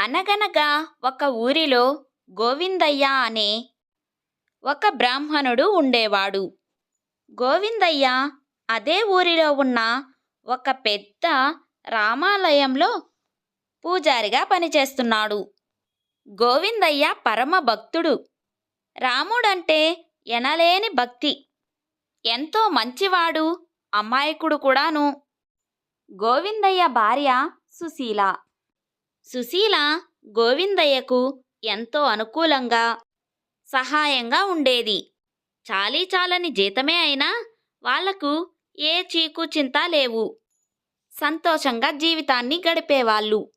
అనగనగా ఒక ఊరిలో గోవిందయ్య అనే ఒక బ్రాహ్మణుడు ఉండేవాడు. గోవిందయ్య అదే ఊరిలో ఉన్న ఒక పెద్ద రామాలయంలో పూజారిగా పనిచేస్తున్నాడు. గోవిందయ్య పరమ భక్తుడు. రాముడంటే ఎనలేని భక్తి. ఎంతో మంచివాడు అమాయకుడు కూడాను. గోవిందయ్య భార్య సుశీల. సుశీల గోవిందయ్యకు ఎంతో అనుకూలంగా సహాయంగా ఉండేది. చాలీ చాలని జీతమే అయినా వాళ్ళకు ఏ చీకు చింత లేవు. సంతోషంగా జీవితాన్ని గడిపేవాళ్ళు.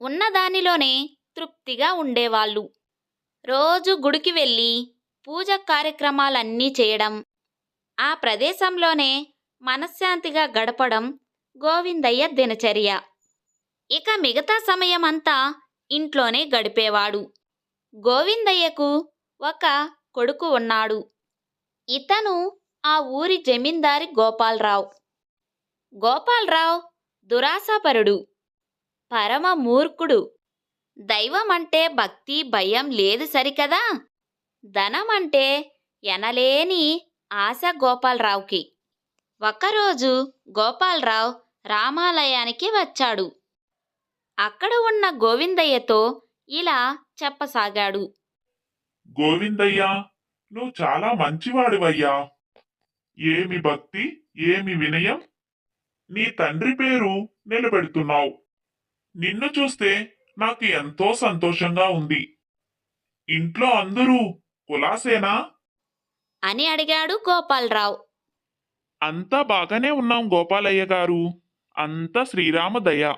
ఉన్నదానిలోనే తృప్తిగా ఉండేవాళ్ళు. రోజు గుడికి వెళ్ళి పూజ కార్యక్రమాలన్నీ చేయడం ఆ ప్రదేశంలోనే మనశ్శాంతిగా గడపడం గోవిందయ్య దినచర్య. ఇక మిగతా సమయమంతా ఇంట్లోనే గడిపేవాడు. గోవిందయ్యకు ఒక కొడుకు ఉన్నాడు. ఇతను ఆ ఊరి జమీందారి గోపాలరావు. గోపాలరావు దురాశాపరుడు. పరమ మూర్ఖుడు. దైవం అంటే భక్తి భయం లేదు సరికదా? ధనం అంటే ఎనలేని ఆశ గోపాలరావుకి. ఒకరోజు గోపాలరావు రామాలయానికి వచ్చాడు. అక్కడ ఉన్న గోవిందయ్యతో ఇలా చెప్పసాగాడు. గోవిందయ్యా నువ్వు చాలా మంచివాడివయ్యా. ఏమి భక్తి ఏమి వినయం? నీ తండ్రి పేరు నిలబెడుతున్నావు. నిన్ను చూస్తే నాకు ఎంతో సంతోషంగా ఉంది. ఇంట్లో అందరూ కులాసేనా? అని అడిగాడు గోపాలరావు. అంతా బాగానే ఉన్నాం గోపాలయ్య గారు. అంతా శ్రీరామదయ.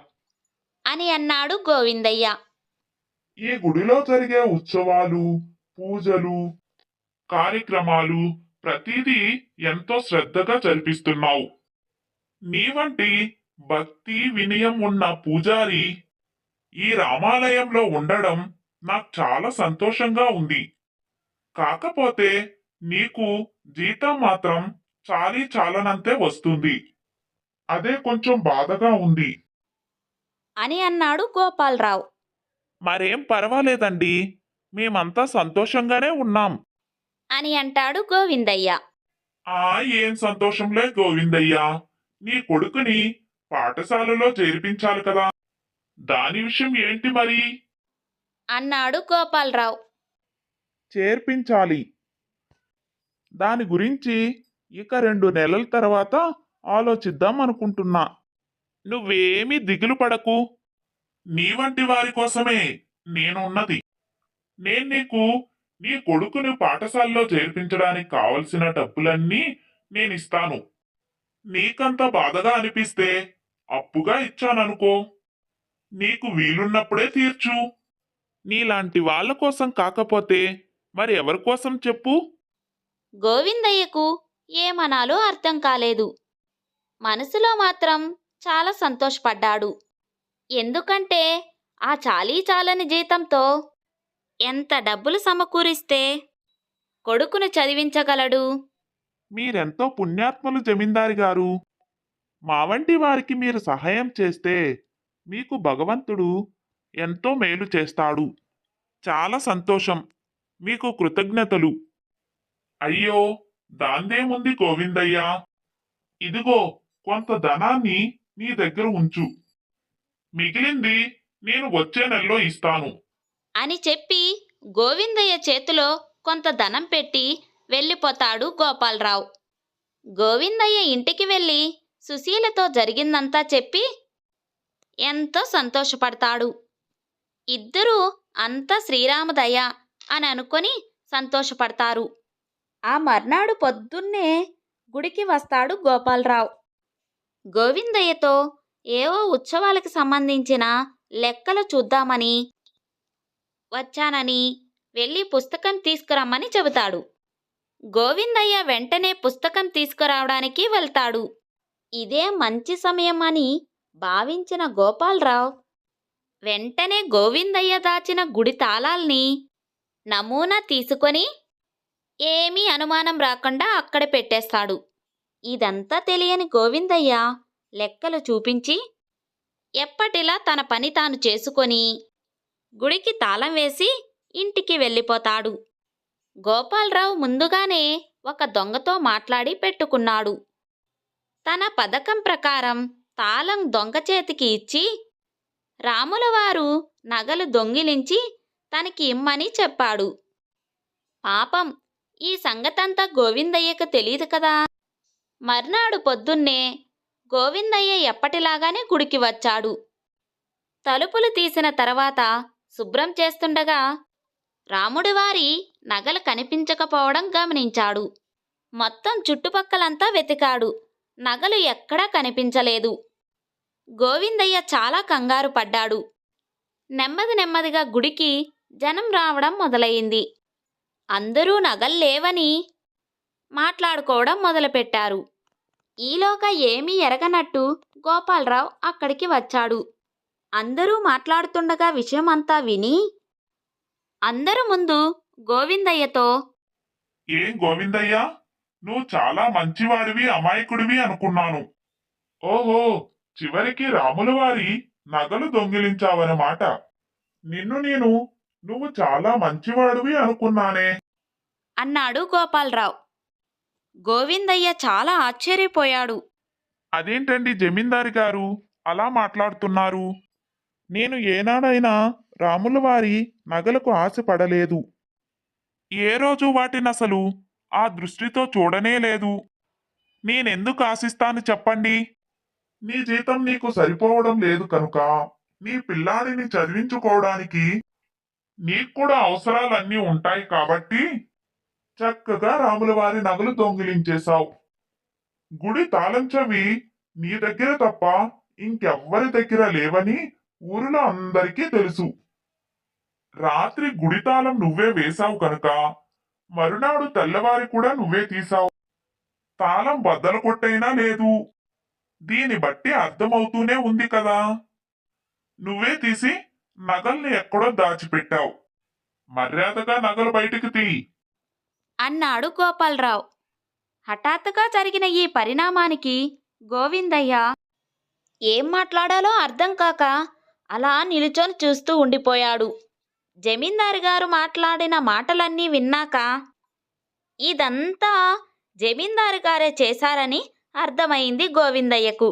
అని అన్నాడు గోవిందయ్య. ఈ గుడిలో జరిగే ఉత్సవాలు పూజలు కార్యక్రమాలు ప్రతిదీ ఎంతో శ్రద్ధగా జరిపిస్తున్నావు. నీ వంటి భక్తి వినయం ఉన్న పూజారి ఈ రామాలయంలో ఉండడం నాకు చాలా సంతోషంగా ఉంది. కాకపోతే నీకు జీతం మాత్రం చాలీ చాలనంతే వస్తుంది. అదే కొంచెం బాధగా ఉంది. అని అన్నాడు గోపాలరావు. మరేం పర్వాలేదండి మేమంతా సంతోషంగానే ఉన్నాం. అని అంటాడు గోవిందయ్య. ఆ ఏం సంతోషంలే గోవిందయ్యా. నీ కొడుకుని పాఠశాలలో చేర్పించాలి కదా. దాని విషయం ఏంటి మరి? అన్నాడు గోపాలరావు. చేర్పించాలి. దాని గురించి ఇక రెండు నెలల తర్వాత ఆలోచిద్దాం అనుకుంటున్నా. నువ్వేమీ దిగులు పడకు. నీ వంటి వారి కోసమే నేనున్నది. నేను నీకు నీ కొడుకుని పాఠశాలలో చేర్పించడానికి కావలసిన డబ్బులన్నీ నేనిస్తాను. నీకంత బాధగా అనిపిస్తే అప్పుగా ఇచ్చాననుకో. నీకు వీలున్నప్పుడే తీర్చు. నీలాంటి వాళ్ళ కోసం కాకపోతే మరి ఎవరి కోసం చెప్పు? గోవిందయ్యకు ఏమనాలో అర్థం కాలేదు. మనసులో మాత్రం చాలా సంతోషపడ్డాడు. ఎందుకంటే ఆ చాలీ చాలని జీతంతో ఎంత డబ్బులు సమకూరిస్తే కొడుకును చదివించగలడు. మీరెంతో పుణ్యాత్ములు జమీందారి గారు. మా వంటి వారికి మీరు సహాయం చేస్తే మీకు భగవంతుడు ఎంతో మేలు చేస్తాడు. చాలా సంతోషం. మీకు కృతజ్ఞతలు. అయ్యో దాందేముంది గోవిందయ్యా? ఇదిగో కొంత ధనాన్ని నీ దగ్గర ఉంచు. మిగిలింది నేను వచ్చే నెలలో ఇస్తాను. అని చెప్పి గోవిందయ్య చేతిలో కొంత ధనం పెట్టి వెళ్ళిపోతాడు గోపాలరావు. గోవిందయ్య ఇంటికి వెళ్ళి సుశీలతో జరిగిందంతా చెప్పి ఎంతో సంతోషపడతాడు. ఇద్దరూ అంతా శ్రీరామదయ అని అనుకొని సంతోషపడతారు. ఆ మర్నాడు పొద్దున్నే గుడికి వస్తాడు గోపాలరావు. గోవిందయ్యతో ఏవో ఉత్సవాలకు సంబంధించిన లెక్కలు చూద్దామని వచ్చానని వెళ్ళి పుస్తకం తీసుకురమ్మని చెబుతాడు. గోవిందయ్య వెంటనే పుస్తకం తీసుకురావడానికి వెళ్తాడు. ఇదే మంచి సమయం అని భావించిన గోపాలరావు వెంటనే గోవిందయ్య దాచిన గుడి తాళాల్ని నమూనా తీసుకొని ఏమీ అనుమానం రాకుండా అక్కడ పెట్టేస్తాడు. ఇదంతా తెలియని గోవిందయ్య. లెక్కలు చూపించి ఎప్పటిలా తన పని తాను చేసుకొని గుడికి తాళం వేసి ఇంటికి వెళ్ళిపోతాడు. గోపాలరావు ముందుగానే ఒక దొంగతో మాట్లాడి పెట్టుకున్నాడు. తన పథకం ప్రకారం తాళం దొంగ చేతికి ఇచ్చి రాములవారు నగలు దొంగిలించి తనకి ఇమ్మని చెప్పాడు. పాపం ఈ సంగతంతా గోవిందయ్యకు తెలియదు కదా. మర్నాడు పొద్దున్నే గోవిందయ్య ఎప్పటిలాగానే గుడికి వచ్చాడు. తలుపులు తీసిన తర్వాత శుభ్రం చేస్తుండగా రాముడివారి నగలు కనిపించకపోవడం గమనించాడు. మొత్తం చుట్టుపక్కలంతా వెతికాడు. నగలు ఎక్కడా కనిపించలేదు. గోవిందయ్య చాలా కంగారు పడ్డాడు. నెమ్మది నెమ్మదిగా గుడికి జనం రావడం మొదలయింది అందరూ నగల్లేవని మాట్లాడుకోవడం మొదలుపెట్టారు. ఈలోగా ఏమీ ఎరగనట్టు గోపాలరావు అక్కడికి వచ్చాడు. అందరూ మాట్లాడుతుండగా విషయమంతా విని అందరు ముందు గోవిందయ్యతో ఏం గోవిందయ్య? నువ్వు చాలా మంచివాడివి అమాయకుడివి అనుకున్నాను. ఓహో చివరికి రాముల వారి నగలు దొంగిలించావన్నమాట. నిన్ను నేను నువ్వు చాలా మంచివాడివి అనుకున్నానే. అన్నాడు గోపాలరావు. గోవిందయ్య చాలా ఆశ్చర్యపోయాడు. అదేంటండి జమీందారి గారు? అలా మాట్లాడుతున్నారు. నేను ఏనాడైనా రాముల వారి నగలకు ఆశపడలేదు. ఏ రోజు వాటిని అసలు ఆ దృష్టితో చూడనే లేదు. నేనెందుకు ఆశిస్తాను చెప్పండి. నీ జీతం నీకు సరిపోవడం లేదు కనుక నీ పిల్లాడిని చదివించుకోవడానికి నీకు కూడా అవసరాలన్నీ ఉంటాయి కాబట్టి చక్కగా రాముల వారి నగలు దొంగిలించేశావు. గుడి తాళం చెవి నీ దగ్గర తప్ప ఇంకెవ్వరి దగ్గర లేవని ఊరిలో అందరికీ తెలుసు. రాత్రి గుడి తాళం నువ్వే వేశావు కనుక మరునాడు తెల్లవారి కూడా నువ్వే తీశావు. తాళం బద్దలు కొట్టైనా లేదు. దీని బట్టి అర్థమవుతూనే ఉంది కదా. నువ్వే తీసి నగల్ని ఎక్కడో దాచిపెట్టావు. మర్యాదగా నగలు బయటికి తీ అన్నాడు గోపాలరావు. హఠాత్తుగా జరిగిన ఈ పరిణామానికి గోవిందయ్య ఏం మాట్లాడాలో అర్థం కాక అలా నిలుచొని చూస్తూ ఉండిపోయాడు. జమీందారు గారు మాట్లాడిన మాటలన్నీ విన్నాక ఇదంతా జమీందారు గారే చేశారని అర్థమైంది గోవిందయ్యకు.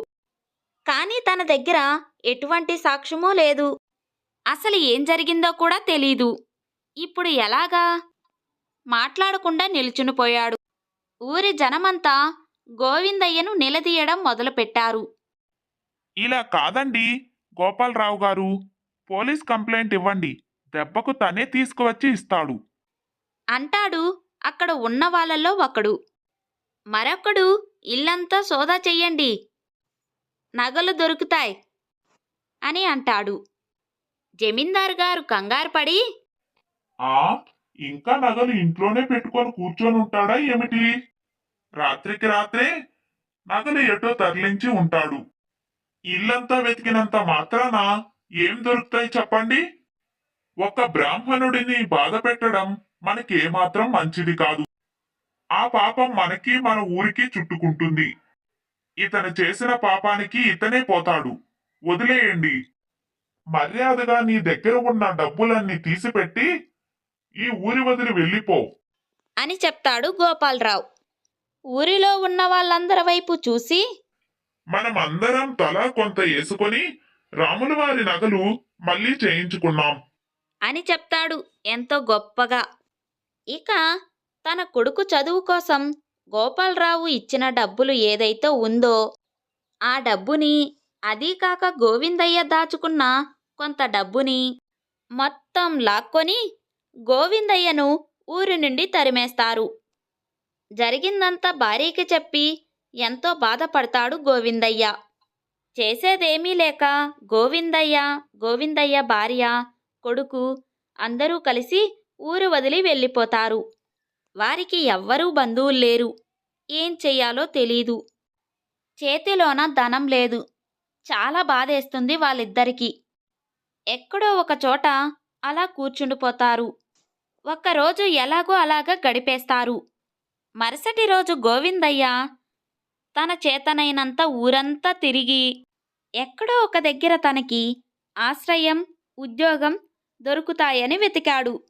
కానీ తన దగ్గర ఎటువంటి సాక్ష్యమూ లేదు. అసలు ఏం జరిగిందో కూడా తెలీదు. ఇప్పుడు ఎలాగా మాట్లాడకుండా నిల్చునిపోయాడు ఊరి జనమంతా గోవిందయ్యను నిలదీయడం మొదలుపెట్టారు. ఇలా కాదండి గోపాలరావు గారు. పోలీస్ కంప్లైంట్ ఇవ్వండి. దెబ్బకు తనే తీసుకువచ్చి ఇస్తాడు. అంటాడు అక్కడ ఉన్న వాళ్ళల్లో ఒకడు. మరొకడు ఇల్లంతా సోదా చెయ్యండి. నగలు దొరుకుతాయి అని అంటాడు. జమీందారు గారు కంగారు పడి ఆ? ఇంకా నగలు ఇంట్లోనే పెట్టుకొని కూర్చొని ఉంటాడా ఏమిటి? రాత్రికి రాత్రే నగలు ఎటో తరలించి ఉంటాడు. ఇల్లంతా వెతికినంత మాత్రాన ఏం దొరుకుతాయి చెప్పండి? ఒక బ్రాహ్మణుడిని బాధ పెట్టడం మనకేమాత్రం మంచిది కాదు. ఆ పాపం మనకి మన ఊరికి చుట్టుకుంటుంది. ఇతను చేసిన పాపానికి ఇతనే పోతాడు. వదిలేయండి. మర్యాదగా నీ దగ్గర ఉన్న డబ్బులన్నీ తీసిపెట్టి ఈ ఊరి వదిలి వెళ్ళిపో. అని చెప్తాడు గోపాలరావు. ఊరిలో ఉన్న వాళ్ళందరి వైపు చూసి మనం అందరం తలా కొంత వేసుకొని రాముల వారి నగలు మళ్ళీ చేయించుకున్నాం. అని చెప్తాడు ఎంతో గొప్పగా. ఇక తన కొడుకు చదువు కోసం గోపాలరావు ఇచ్చిన డబ్బులు ఏదైతే ఉందో ఆ డబ్బుని అదీ కాక గోవిందయ్య దాచుకున్న కొంత డబ్బుని మొత్తం లాక్కొని గోవిందయ్యను ఊరి నుండి తరిమేస్తారు. జరిగిందంతా భార్యకి చెప్పి ఎంతో బాధపడతాడు గోవిందయ్య. చేసేదేమీ లేక గోవిందయ్య గోవిందయ్య భార్య కొడుకు అందరూ కలిసి ఊరు వదిలి వెళ్ళిపోతారు. వారికి ఎవ్వరూ బంధువులు లేరు. ఏం చెయ్యాలో తెలీదు. చేతిలోన ధనం లేదు. చాలా బాధేస్తుంది వాళ్ళిద్దరికీ. ఎక్కడో ఒక చోట అలా కూర్చుండిపోతారు. ఒక్కరోజు ఎలాగో అలాగా గడిపేస్తారు. మరుసటి రోజు గోవిందయ్య తన చేతనైనంత ఊరంతా తిరిగి ఎక్కడో ఒక దగ్గర తనకి ఆశ్రయం ఉద్యోగం దొరుకుతాయని వెతికాడు.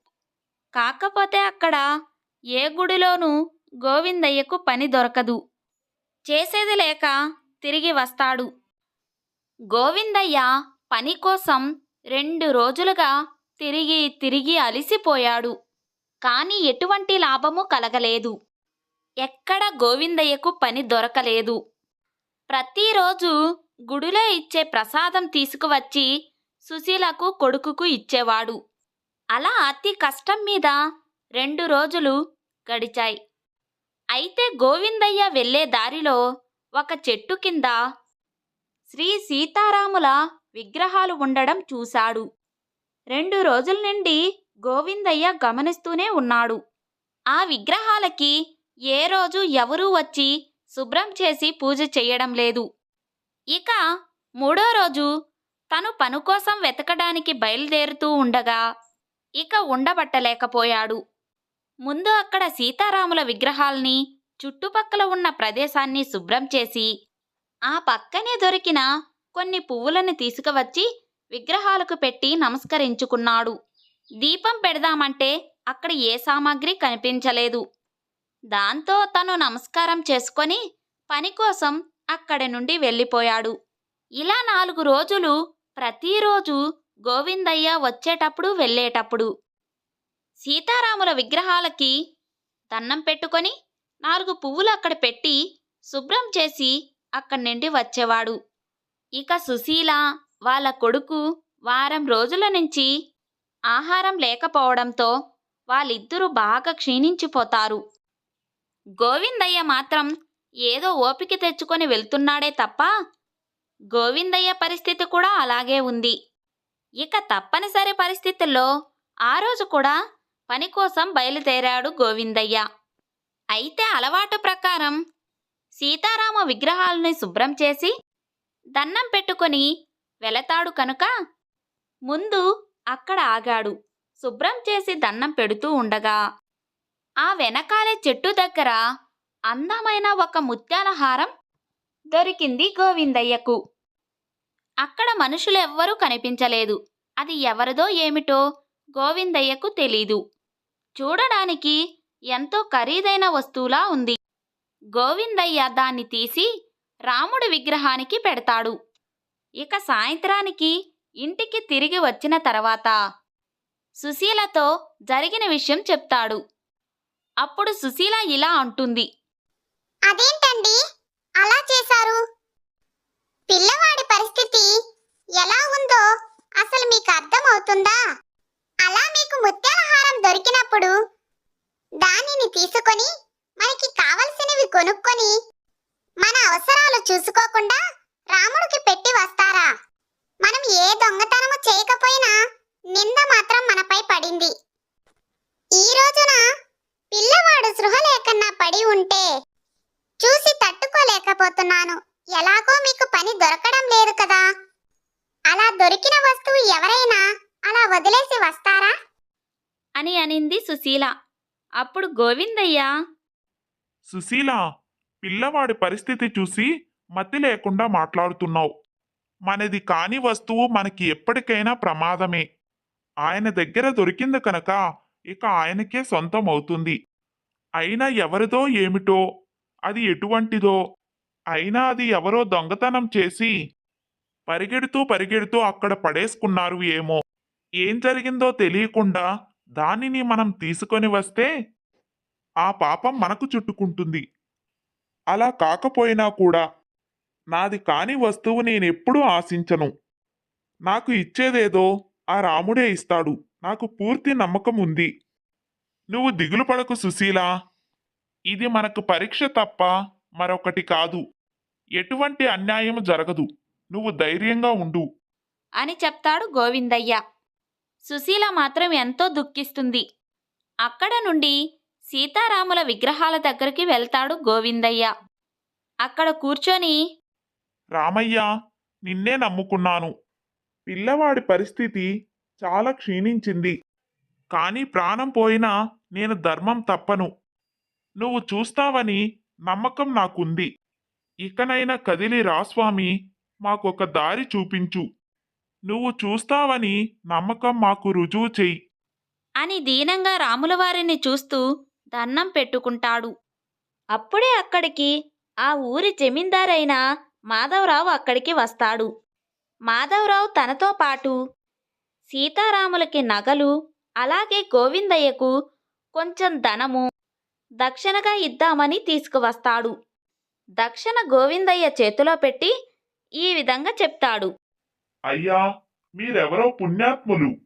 కాకపోతే అక్కడ ఏ గుడిలోనూ గోవిందయ్యకు పని దొరకదు. చేసేది లేక తిరిగి వస్తాడు. గోవిందయ్య పని కోసం రెండు రోజులుగా తిరిగి తిరిగి అలిసిపోయాడు. కాని ఎటువంటి లాభము కలగలేదు. ఎక్కడ గోవిందయ్యకు పని దొరకలేదు. ప్రతిరోజు గుడిలో ఇచ్చే ప్రసాదం తీసుకువచ్చి సుశీలకు కొడుకుకు ఇచ్చేవాడు. అలా అతి కష్టం మీద రెండు రోజులు గడిచాయి. అయితే గోవిందయ్య వెళ్ళే దారిలో ఒక చెట్టు కింద శ్రీ సీతారాముల విగ్రహాలు ఉండడం చూశాడు. రెండు రోజుల నుండి గోవిందయ్య గమనిస్తూనే ఉన్నాడు. ఆ విగ్రహాలకి ఏ రోజు ఎవరూ వచ్చి శుభ్రం చేసి పూజ చేయడం లేదు. ఇక మూడో రోజు తను పను కోసం వెతకడానికి బయలుదేరుతూ ఉండగా ఇక ఉండబట్టలేకపోయాడు. ముందు అక్కడ సీతారాముల విగ్రహాల్ని చుట్టుపక్కల ఉన్న ప్రదేశాన్ని శుభ్రం చేసి ఆ పక్కనే దొరికిన కొన్ని పువ్వులను తీసుకువచ్చి విగ్రహాలకు పెట్టి నమస్కరించుకున్నాడు. దీపం పెడదామంటే అక్కడ ఏ సామాగ్రి కనిపించలేదు. దాంతో తను నమస్కారం చేసుకొని పని కోసం అక్కడి నుండి వెళ్ళిపోయాడు. ఇలా నాలుగు రోజులు ప్రతిరోజు గోవిందయ్య వచ్చేటప్పుడు వెళ్ళేటప్పుడు సీతారాముల విగ్రహాలకి దండం పెట్టుకొని నాలుగు పువ్వులు అక్కడ పెట్టి శుభ్రం చేసి అక్కడి నుండి వచ్చేవాడు. ఇక సుశీల వాళ్ళ కొడుకు వారం రోజుల నుంచి ఆహారం లేకపోవడంతో వాళ్ళిద్దరూ బాగా క్షీణించిపోతారు. గోవిందయ్య మాత్రం ఏదో ఓపిక తెచ్చుకొని వెళ్తున్నాడే తప్ప గోవిందయ్య పరిస్థితి కూడా అలాగే ఉంది. ఇక తప్పనిసరి పరిస్థితుల్లో ఆ రోజు కూడా పని కోసం బయలుదేరాడు గోవిందయ్య. అయితే అలవాటు ప్రకారం సీతారామ విగ్రహాలని శుభ్రం చేసి దన్నం పెట్టుకొని వెళతాడు కనుక ముందు అక్కడ ఆగాడు. శుభ్రం చేసి దన్నం పెడుతూ ఉండగా ఆ వెనకాలే చెట్టు దగ్గర అందమైన ఒక ముత్యాల హారం దొరికింది గోవిందయ్యకు. అక్కడ మనుషులెవ్వరూ కనిపించలేదు. అది ఎవరిదో ఏమిటో గోవిందయ్యకు తెలీదు. చూడడానికి ఎంతో ఖరీదైన వస్తువులా ఉంది. గోవిందయ్య దాన్ని తీసి రాముడి విగ్రహానికి పెడతాడు. ఇక సాయంత్రానికి ఇంటికి తిరిగి వచ్చిన తర్వాత సుశీలతో జరిగిన విషయం చెప్తాడు. అప్పుడు సుశీల ఇలా అంటుంది. అదేంటండి? అలా చేశారు? పిల్లవాడి పరిస్థితి ఎలా ఉందో అసలు మీకు అర్థమవుతుందా? అలా మీకు ముత్యాలహారం దొరికినప్పుడు దానిని తీసుకొని మనకి కావలసినవి కొనుక్కొని మన అవసరాలు చూసుకోకుండా రాముడికి పెట్టి వస్తారా? మనం ఏ దొంగతనము చేయకపోయినా నింద మాత్రం మనపై పడింది. ఈ రోజున పిల్లవాడు సృహ లేకన్నా పడి ఉంటే చూసి తట్టుకోలేకపోతున్నాను. ఎలాగో మీకు పని దొరకడం లేదు కదా? అలా దొరికిన వస్తువు ఎవరైనా అలా వదిలేసి వస్తారా? అని అనింది సుశీల. అప్పుడు గోవిందయ్య! సుశీల పిల్లవాడి పరిస్థితి చూసి మతి లేకుండా మాట్లాడుతున్నావు. మనది కాని వస్తువు మనకి ఎప్పటికైనా ప్రమాదమే. ఆయన దగ్గర దొరికింది కనుక ఇక ఆయనకే సొంతం అవుతుంది అయినా ఎవరిదో ఏమిటో? అది ఎటువంటిదో? అయినా అది ఎవరో దొంగతనం చేసి పరిగెడుతూ పరిగెడుతూ అక్కడ పడేసుకున్నారు ఏమో. ఏం జరిగిందో తెలియకుండా దానిని మనం తీసుకొని వస్తే ఆ పాపం మనకు చుట్టుకుంటుంది. అలా కాకపోయినా కూడా నాది కాని వస్తువు నేనెప్పుడూ ఆశించను. నాకు ఇచ్చేదేదో ఆ రాముడే ఇస్తాడు. నాకు పూర్తి నమ్మకం ఉంది నువ్వు దిగులు పడకు సుశీల. ఇది మనకు పరీక్ష తప్ప మరొకటి కాదు. ఎటువంటి అన్యాయం జరగదు. నువ్వు ధైర్యంగా ఉండు. అని చెప్తాడు గోవిందయ్య. సుశీల మాత్రం ఎంతో దుఃఖిస్తుంది. అక్కడ నుండి సీతారాముల విగ్రహాల దగ్గరికి వెళ్తాడు గోవిందయ్య. అక్కడ కూర్చొని రామయ్య నిన్నే నమ్ముకున్నాను. పిల్లవాడి పరిస్థితి చాలా క్షీణించింది. కానీ ప్రాణం పోయినా నేను ధర్మం తప్పను. నువ్వు చూస్తావని నమ్మకం నాకుంది. ఇకనైనా కదిలి రాస్వామి మాకొక దారి చూపించు. నువ్వు చూస్తావని నమ్మకం మాకు రుజువు చెయ్యి. అని దీనంగా రాములవారిని చూస్తూ దన్నం పెట్టుకుంటాడు. అప్పుడే అక్కడికి ఆ ఊరి జమీందారైన మాధవరావు అక్కడికి వస్తాడు. మాధవరావు తనతో పాటు సీతారాములకి నగలు అలాగే గోవిందయ్యకు కొంచెం ధనము దక్షిణగా ఇద్దామని తీసుకువస్తాడు. దక్షిణ గోవిందయ్య చేతిలో పెట్టి ఈ విధంగా చెప్తాడు. అయ్యా మీరెవరో పుణ్యాత్ములు.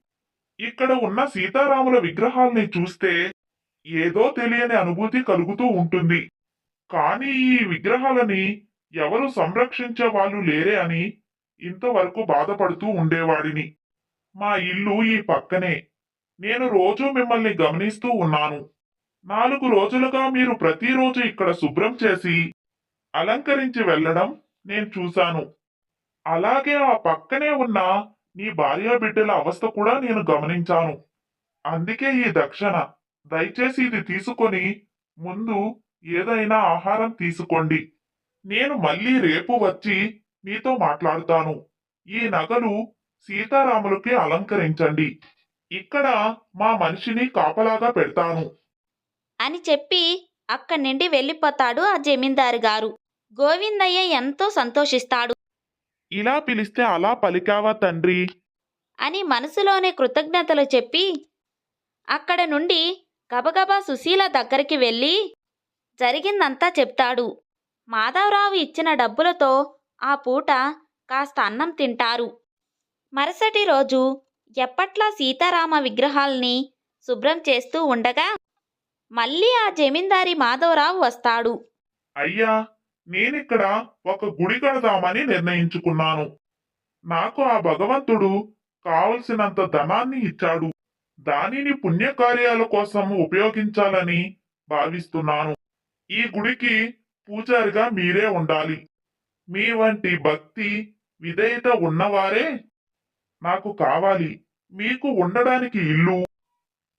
ఇక్కడ ఉన్న సీతారాముల విగ్రహాల్ని చూస్తే ఏదో తెలియని అనుభూతి కలుగుతూ ఉంటుంది. కానీ ఈ విగ్రహాలని ఎవరు సంరక్షించే వాళ్ళు లేరే అని ఇంతవరకు బాధపడుతూ ఉండేవాడిని. మా ఇల్లు ఈ పక్కనే. నేను రోజూ మిమ్మల్ని గమనిస్తూ ఉన్నాను. నాలుగు రోజులుగా మీరు ప్రతిరోజు ఇక్కడ శుభ్రం చేసి అలంకరించి వెళ్ళడం నేను చూశాను. అలాగే ఆ పక్కనే ఉన్న నీ భార్య బిడ్డల అవస్థ కూడా నేను గమనించాను. అందుకే ఈ దక్షణ. దయచేసి ఇది తీసుకొని ముందు ఏదైనా ఆహారం తీసుకోండి. నేను మళ్ళీ రేపు వచ్చి మీతో మాట్లాడుతాను. ఈ నగలు సీతారాములకి అలంకరించండి. ఇక్కడ మా మనిషిని కాపలాగా పెడతాను. అని చెప్పి అక్కడి నుండి వెళ్ళిపోతాడు ఆ జమీందారు గారు. గోవిందయ్య ఎంతో సంతోషిస్తాడు. ఇలా పిలిస్తే అలా పలికావా తండ్రి? అని మనసులోనే కృతజ్ఞతలు చెప్పి అక్కడ నుండి గబగబా సుశీల దగ్గరికి వెళ్ళి జరిగిందంతా చెప్తాడు. మాధవరావు ఇచ్చిన డబ్బులతో ఆ పూట కాస్త అన్నం తింటారు. మరుసటి రోజు ఎప్పట్లా సీతారామ విగ్రహాల్ని శుభ్రం చేస్తూ ఉండగా మళ్ళీ ఆ జమీందారి మాధవరావు వస్తాడు. అయ్యా నేనిక్కడ ఒక గుడి కడదామని నిర్ణయించుకున్నాను. నాకు ఆ భగవంతుడు కావలసినంత ధనాన్ని ఇచ్చాడు. దానిని పుణ్యకార్యాల కోసం ఉపయోగించాలని భావిస్తున్నాను. ఈ గుడికి పూజారిగా మీరే ఉండాలి. మీ వంటి భక్తి విధేయత ఉన్నవారే నాకు కావాలి. మీకు ఉండడానికి ఇల్లు.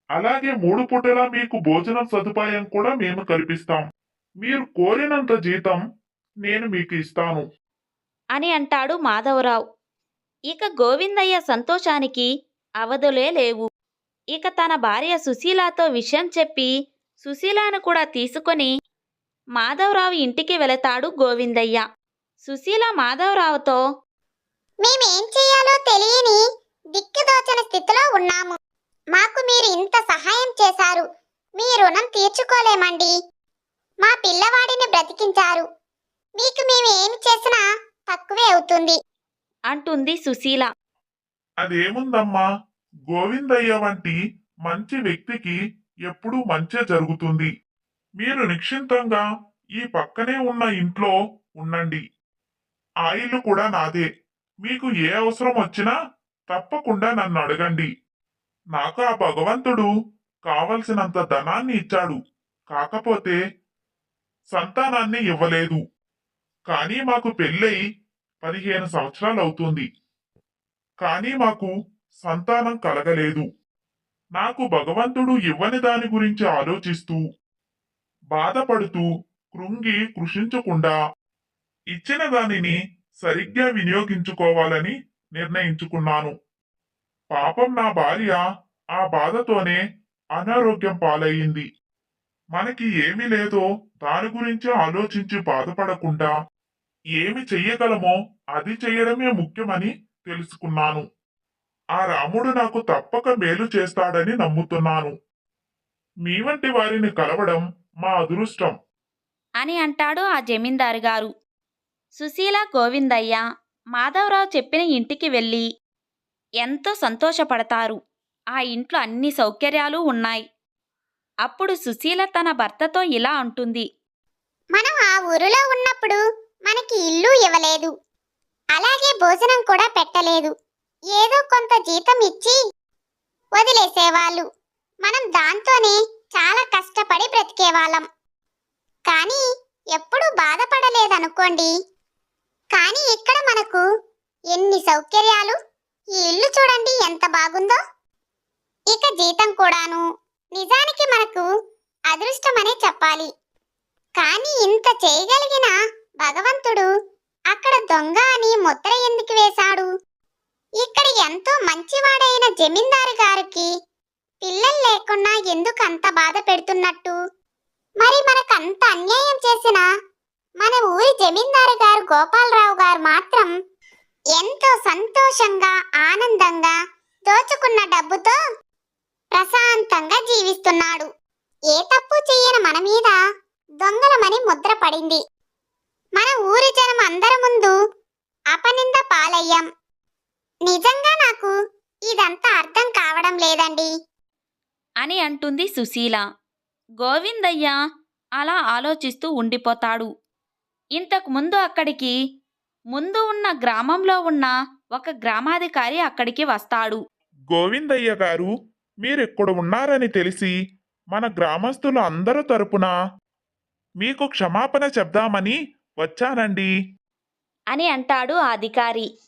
అలాగే మూడు పూటలా మీకు భోజనం సదుపాయం కూడా మేము కల్పిస్తాం. మీరు కోరినంత జీతం నేను మీకు ఇస్తాను. అని అంటాడు మాధవరావు. ఇక గోవిందయ్య సంతోషానికి అవధులే లేవు. ఇక తన భార్య సుశీలాతో విషయం చెప్పి సుశీలాను కూడా తీసుకొని మాధవరావు ఇంటికి వెళతాడు గోవిందయ్య. సుశీల మాధవరావుతో మేమేం చేయాలో తెలియని దిక్కుదోచని స్థితిలో ఉన్నాము. మాకు మీరు ఇంత సహాయం చేశారు. మీ రుణం తీర్చుకోలేమండి. మా పిల్లవాడిని బ్రతికించారు. మీకు మేము ఏమి చేసినా తక్కువే అవుతుంది. అంటుంది సుశీల. అదేముందమ్మా? గోవిందయ్య వంటి మంచి వ్యక్తికి ఎప్పుడూ మంచే జరుగుతుంది. మీరు నిశ్చింతంగా ఈ పక్కనే ఉన్న ఇంట్లో ఉండండి. ఆ ఇల్లు కూడా నాదే. మీకు ఏ అవసరం వచ్చినా తప్పకుండా నన్ను అడగండి. నాకు ఆ భగవంతుడు కావలసినంత ధనాన్ని ఇచ్చాడు. కాకపోతే సంతానాన్ని ఇవ్వలేదు. కానీ మాకు పెళ్ళై పదిహేను సంవత్సరాలు అవుతుంది. కానీ మాకు సంతానం కలగలేదు. నాకు భగవంతుడు ఇవ్వని దాని గురించి ఆలోచిస్తూ బాధపడుతూ కృంగి కృషించకుండా ఇచ్చిన దానిని సరిగ్గా వినియోగించుకోవాలని నిర్ణయించుకున్నాను. పాపం నా భార్య ఆ బాధతోనే అనారోగ్యం పాలయ్యింది మనకి ఏమి లేదో దాని గురించి ఆలోచించి బాధపడకుండా ఏమి చెయ్యగలమో అది చెయ్యడమే ముఖ్యమని తెలుసుకున్నాను. ఆ రాముడు నాకు తప్పక మేలు చేస్తాడని నమ్ముతున్నాను. మీ వంటి వారిని కలవడం మా అదృష్టం. అని అంటాడు ఆ జమీందారు గారు సుశీల గోవిందయ్య మాధవరావు చెప్పిన ఇంటికి వెళ్ళి ఎంతో సంతోషపడతారు. ఆ ఇంట్లో అన్ని సౌకర్యాలు ఉన్నాయి. అప్పుడు సుశీల తన భర్తతో ఇలా అంటుంది. మనం ఆ ఊరిలో ఉన్నప్పుడు మనకి ఇల్లు ఇవ్వలేదు. అలాగే భోజనం కూడా పెట్టలేదు. ఏదో కొంత జీతం ఇచ్చి వదిలేసేవాళ్ళు. మనం దాంతోనే చాలా కష్టపడి బ్రతికేవాళ్ళం. కానీ ఎప్పుడూ బాధపడలేదనుకోండి. కానీ ఇక్కడ మనకు ఎన్ని సౌకర్యాలు? ఈ ఇల్లు చూడండి ఎంత బాగుందో. ఇక జీతం కూడాను. నిజానికి మనకు అదృష్టమనే చెప్పాలి. కానీ ఇంత చేయగలిగిన భగవంతుడు అక్కడ దొంగ అని ముద్ర ఎందుకు వేశాడు? ఇక్కడ ఎంతో మంచివాడైన జమీందారు గారికి పిల్లలు లేకుండా ఎందుకు అంత బాధ పెడుతున్నట్టు? మరి మనకంత అన్యాయం చేసిన? మన ఊరి జమీందారు గారు గోపాలరావు గారు మాత్రం ఎంతో సంతోషంగా ఆనందంగా దోచుకున్న డబ్బుతో ప్రశాంతంగా జీవిస్తున్నాడు. ఏ తప్పు చెయ్యని మన మీద దొంగలమని ముద్ర పడింది. మన ఊరి జనం అందరి ముందు అపనింద పాలయ్యాం. నిజంగా నాకు ఇదంతా అర్థం కావడం లేదండి. అని అంటుంది సుశీల. గోవిందయ్య అలా ఆలోచిస్తూ ఉండిపోతాడు. ఇంతకు ముందు అక్కడికి ముందు ఉన్న గ్రామంలో ఉన్న ఒక గ్రామాధికారి అక్కడికి వస్తాడు. గోవిందయ్య గారు మీరిక్కడ ఉన్నారని తెలిసి మన గ్రామస్తులు అందరూ తరపున మీకు క్షమాపణ చెప్దామని వచ్చానండి. అని అంటాడు ఆ అధికారి.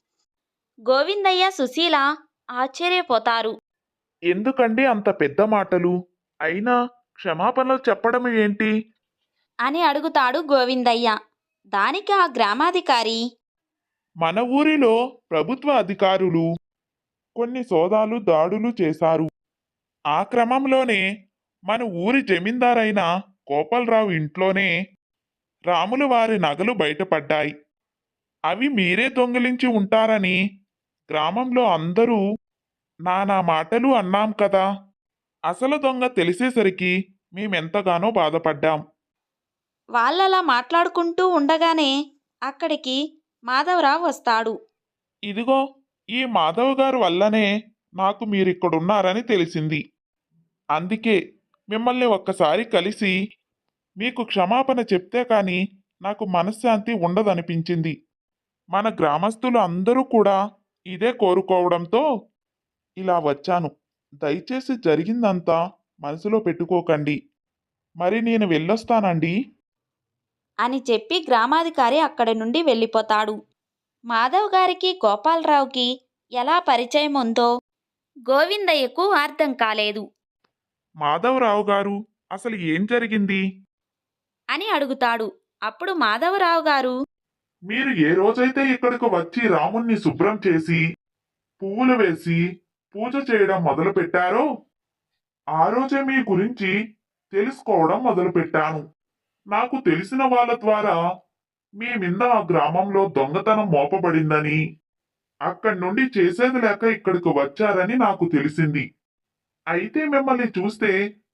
గోవిందయ్య సుశీల ఆశ్చర్యపోతారు. ఎందుకండి అంత పెద్ద మాటలు? అయినా క్షమాపణలు చెప్పడం ఏంటి? అని అడుగుతాడు గోవిందయ్య. దానికి ఆ గ్రామాధికారి? మన ఊరిలో ప్రభుత్వ అధికారులు కొన్ని సోదాలు దాడులు చేశారు. ఆ క్రమంలోనే మన ఊరి జమీందారైన గోపాలరావు ఇంట్లోనే రాములు వారి నగలు బయటపడ్డాయి. అవి మీరే దొంగిలించి ఉంటారని గ్రామంలో అందరూ నానా మాటలు అన్నాం కదా. అసలు దొంగ తెలిసేసరికి మేమెంతగానో బాధపడ్డాం. వాళ్ళలా మాట్లాడుకుంటూ ఉండగానే అక్కడికి మాధవరావు వస్తాడు. ఇదిగో ఈ మాధవ్ గారు వల్లనే నాకు మీరిక్కడున్నారని తెలిసింది. అందుకే మిమ్మల్ని ఒక్కసారి కలిసి మీకు క్షమాపణ చెప్తే కానీ నాకు మనశ్శాంతి ఉండదనిపించింది. మన గ్రామస్తులు అందరూ కూడా ఇదే కోరుకోవడంతో ఇలా వచ్చాను. దయచేసి జరిగిందంతా మనసులో పెట్టుకోకండి. మరి నేను వెళ్ళొస్తానండి? అని చెప్పి గ్రామాధికారి అక్కడి నుండి వెళ్ళిపోతాడు. మాధవ్ గారికి గోపాలరావుకి ఎలా పరిచయం ఉందో గోవిందయ్యకు అర్థం కాలేదు. మాధవరావు గారు అసలు ఏం జరిగింది? అని అడుగుతాడు. అప్పుడు మాధవరావు గారు మీరు ఏ రోజైతే ఇక్కడికి వచ్చి రాముణ్ణి శుభ్రం చేసి పువ్వులు వేసి పూజ చేయడం మొదలు పెట్టారో ఆ రోజే మీ గురించి తెలుసుకోవడం మొదలు పెట్టాను నాకు తెలిసిన వాళ్ళ ద్వారా మీ మిన్న ఆ గ్రామంలో దొంగతనం మోపబడిందని అక్కడి నుండి చేసేది లేక ఇక్కడికి వచ్చారని నాకు తెలిసింది. అయితే మిమ్మల్ని చూస్తే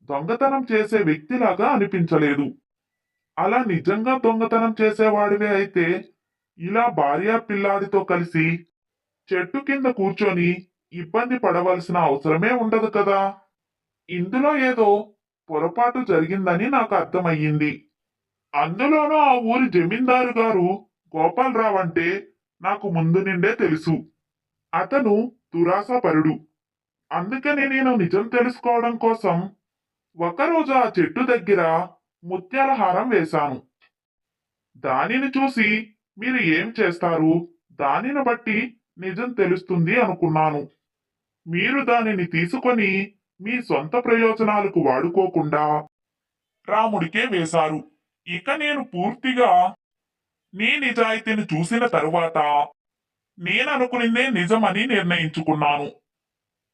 దొంగతనం చేసే వ్యక్తిలాగా అనిపించలేదు. అలా నిజంగా దొంగతనం చేసేవాడివే అయితే ఇలా భార్య పిల్లాడితో కలిసి చెట్టు కింద కూర్చొని ఇబ్బంది పడవలసిన అవసరమే ఉండదు కదా. ఇందులో ఏదో పొరపాటు జరిగిందని నాకు అర్థమయ్యింది. అందులోనూ ఆ ఊరి జమీందారు గారు గోపాలరావు అంటే నాకు ముందు నిండే తెలుసు. అతను దురాశపరుడు. అందుకని నేను నిజం తెలుసుకోవడం కోసం ఒకరోజు ఆ చెట్టు దగ్గర ముత్యాల హారం వేశాను. దానిని చూసి మీరు ఏం చేస్తారు? దానిని బట్టి నిజం తెలుస్తుంది అనుకున్నాను. మీరు దానిని తీసుకొని మీ సొంత ప్రయోజనాలకు వాడుకోకుండా రాముడికే వేశారు. ఇక నేను పూర్తిగా నీ నిజాయితీని చూసిన తరువాత నేననుకునిందే నిజమని నిర్ణయించుకున్నాను.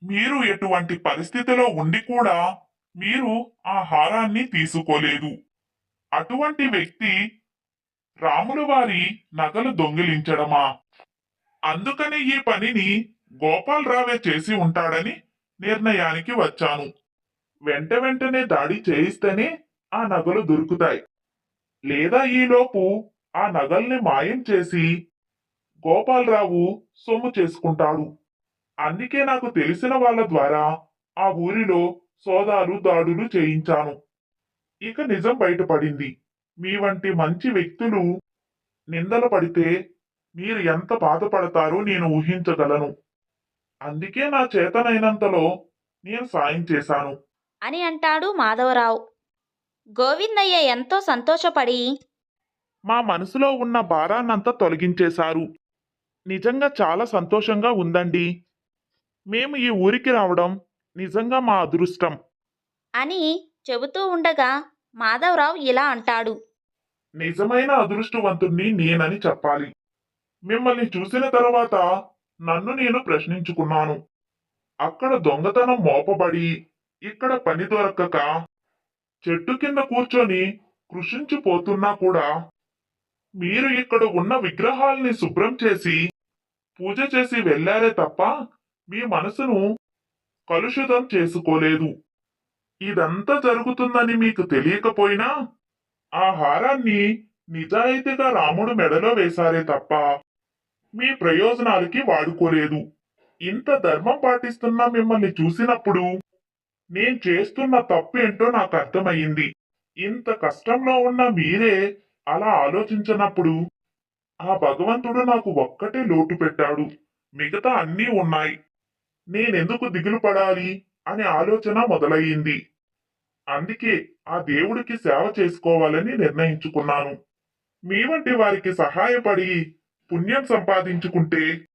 మీరు ఎటువంటి పరిస్థితిలో ఉండి కూడా మీరు ఆ హారాన్ని తీసుకోలేదు. అటువంటి వ్యక్తి రాములు వారి నగలు దొంగిలించడమా? అందుకని ఈ పనిని గోపాలరావే చేసి ఉంటాడని నిర్ణయానికి వచ్చాను. వెంట వెంటనే దాడి చేయిస్తేనే ఆ నగలు దొరుకుతాయి. లేదా ఈలోపు ఆ నగల్ని మాయం చేసి గోపాలరావు సొమ్ము చేసుకుంటాడు. అందుకే నాకు తెలిసిన వాళ్ళ ద్వారా ఆ ఊరిలో సోదాలు దాడులు చేయించాను. ఇక నిజం బయటపడింది. మీ వంటి మంచి వ్యక్తులు నిందలు పడితే మీరు ఎంత బాధపడతారో నేను ఊహించగలను. అందుకే నా చేతనైనంతలో నేను సాయం చేశాను. అని అంటాడు మాధవరావు. గోవిందయ్య ఎంతో సంతోషపడి మా మనసులో ఉన్న భారాన్నంతా తొలగించేశారు. నిజంగా చాలా సంతోషంగా ఉందండి. మేము ఈ ఊరికి రావడం నిజంగా మా అదృష్టం. అని చెబుతూ ఉండగా మాధవరావు ఇలా అంటాడు. నిజమైన అదృష్టవంతుణ్ణి నేనని చెప్పాలి. మిమ్మల్ని చూసిన తర్వాత నన్ను నేను ప్రశ్నించుకున్నాను. అక్కడ దొంగతనం మోపబడి ఇక్కడ పని దొరకక చెట్టు కింద కూర్చొని కృషించిపోతున్నా కూడా మీరు ఇక్కడ ఉన్న విగ్రహాల్ని శుభ్రం చేసి పూజ చేసి వెళ్ళారే తప్ప మీ మనసును కలుషితం చేసుకోలేదు. ఇదంతా జరుగుతుందని మీకు తెలియకపోయినా ఆ హారాన్ని నిజాయితీగా రాముడు మెడలో వేశారే తప్ప మీ ప్రయోజనాలకి వాడుకోలేదు. ఇంత ధర్మం పాటిస్తున్న మిమ్మల్ని చూసినప్పుడు నేను చేస్తున్న తప్పు ఏంటో నాకు అర్థమయ్యింది. ఇంత కష్టంలో ఉన్న మీరే అలా ఆలోచించినప్పుడు ఆ భగవంతుడు నాకు ఒక్కటే లోటు పెట్టాడు. మిగతా అన్నీ ఉన్నాయి. నేనెందుకు దిగులు పడాలి అనే ఆలోచన మొదలయ్యింది. అందుకే ఆ దేవుడికి సేవ చేసుకోవాలని నిర్ణయించుకున్నాను. మీ వంటి వారికి సహాయపడి పుణ్యం సంపాదించుకుంటే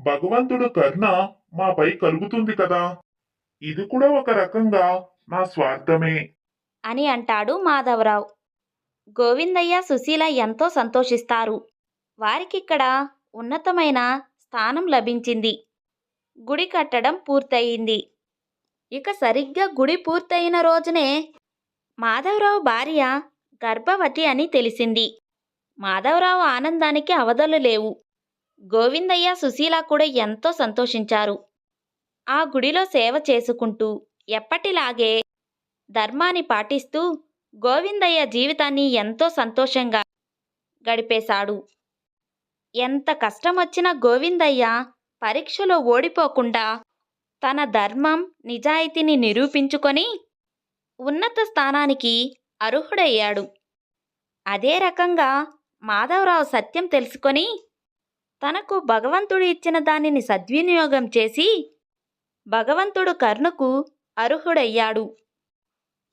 భగవంతుడు కరుణ మాపై కలుగుతుంది కదా. ఇది కూడా ఒక రకంగా నా స్వార్థమే. అని అంటాడు మాధవరావు. గోవిందయ్య సుశీల ఎంతో సంతోషిస్తారు. వారికిక్కడ ఉన్నతమైన స్థానం లభించింది. గుడి కట్టడం పూర్తయింది. ఇక సరిగ్గా గుడి పూర్తయిన రోజునే మాధవరావు భార్య గర్భవతి అని తెలిసింది. మాధవరావు ఆనందానికి అవధలు లేవు. గోవిందయ్య సుశీల కూడా ఎంతో సంతోషించారు. ఆ గుడిలో సేవ చేసుకుంటూ ఎప్పటిలాగే ధర్మాన్ని పాటిస్తూ గోవిందయ్య జీవితాన్ని ఎంతో సంతోషంగా గడిపేశాడు. ఎంత కష్టం వచ్చినా గోవిందయ్య పరీక్షలో ఓడిపోకుండా తన ధర్మం నిజాయితీని నిరూపించుకొని ఉన్నత స్థానానికి అర్హుడయ్యాడు. అదే రకంగా మాధవరావు సత్యం తెలుసుకొని తనకు భగవంతుడు ఇచ్చిన దానిని సద్వినియోగం చేసి భగవంతుడు కర్ణుకు అర్హుడయ్యాడు.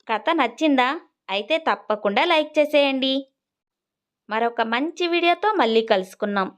కథ నచ్చిందా? అయితే తప్పకుండా లైక్ చేసేయండి. మరొక మంచి వీడియోతో మళ్ళీ కలుసుకుందాం.